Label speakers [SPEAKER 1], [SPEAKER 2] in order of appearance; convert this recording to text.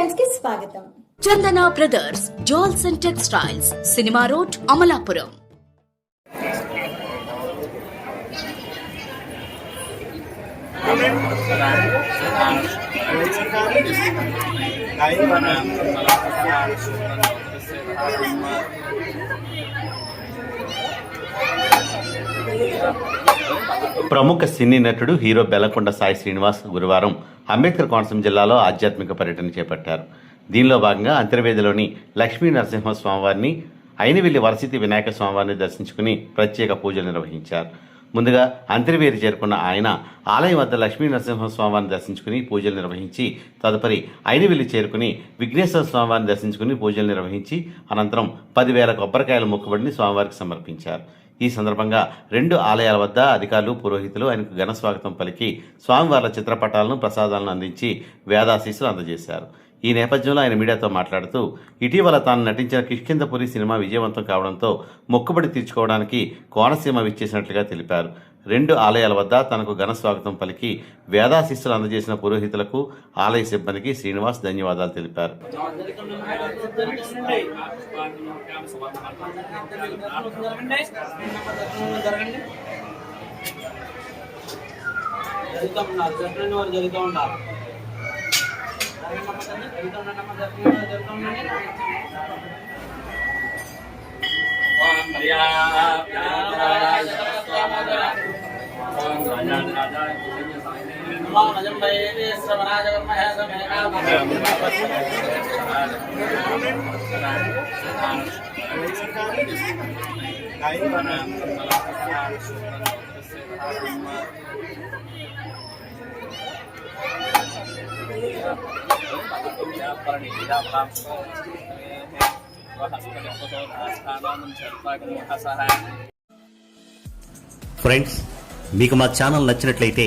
[SPEAKER 1] స్వాగతం.
[SPEAKER 2] Chandana brothers jewels and textiles cinema road Amalapuram.
[SPEAKER 3] ప్రముఖ సినీ నటుడు హీరో బెల్లకొండ సాయి శ్రీనివాస్ గురువారం అంబేద్కర్ కోనసీమ జిల్లాలో ఆధ్యాత్మిక పర్యటన చేపట్టారు. దీనిలో భాగంగా అంతర్వేదిలోని లక్ష్మీ నరసింహ స్వామివారిని అయినవెల్లి వరసితి వినాయక స్వామివారిని దర్శించుకుని ప్రత్యేక పూజలు నిర్వహించారు. ముందుగా అంతర్వేది చేరుకున్న ఆయన ఆలయం వద్ద లక్ష్మీ నరసింహ స్వామివారిని దర్శించుకుని పూజలు నిర్వహించి తదుపరి అయినవిల్లి చేరుకుని విఘ్నేశ్వర స్వామివారిని దర్శించుకుని పూజలు నిర్వహించి అనంతరం పదివేల కొబ్బరికాయల మొక్కుబడిని స్వామివారికి సమర్పించారు. ఈ సందర్భంగా రెండు ఆలయాల వద్ద అధికారులు పురోహితులు ఆయనకు ఘన స్వాగతం పలికి స్వామివార్ల చిత్రపటాలను ప్రసాదాలను అందించి వేదాశీస్సులు అందజేశారు. ఈ నేపథ్యంలో ఆయన మీడియాతో మాట్లాడుతూ ఇటీవల తాను నటించిన కిష్కిందపురి సినిమా విజయవంతం కావడంతో మొక్కుబడి తీర్చుకోవడానికి కోనసీమ విచ్చేసినట్లుగా తెలిపారు. రెండు ఆలయాల వద్ద తనకు ఘన స్వాగతం పలికి వేదాశిస్సులు అందజేసిన పురోహితులకు ఆలయ సిబ్బందికి శ్రీనివాస్ ధన్యవాదాలు తెలిపారు.
[SPEAKER 4] జరుగుతూ
[SPEAKER 5] ఫ్రెండ్స్ మీకు మా ఛానల్ నచ్చినట్లయితే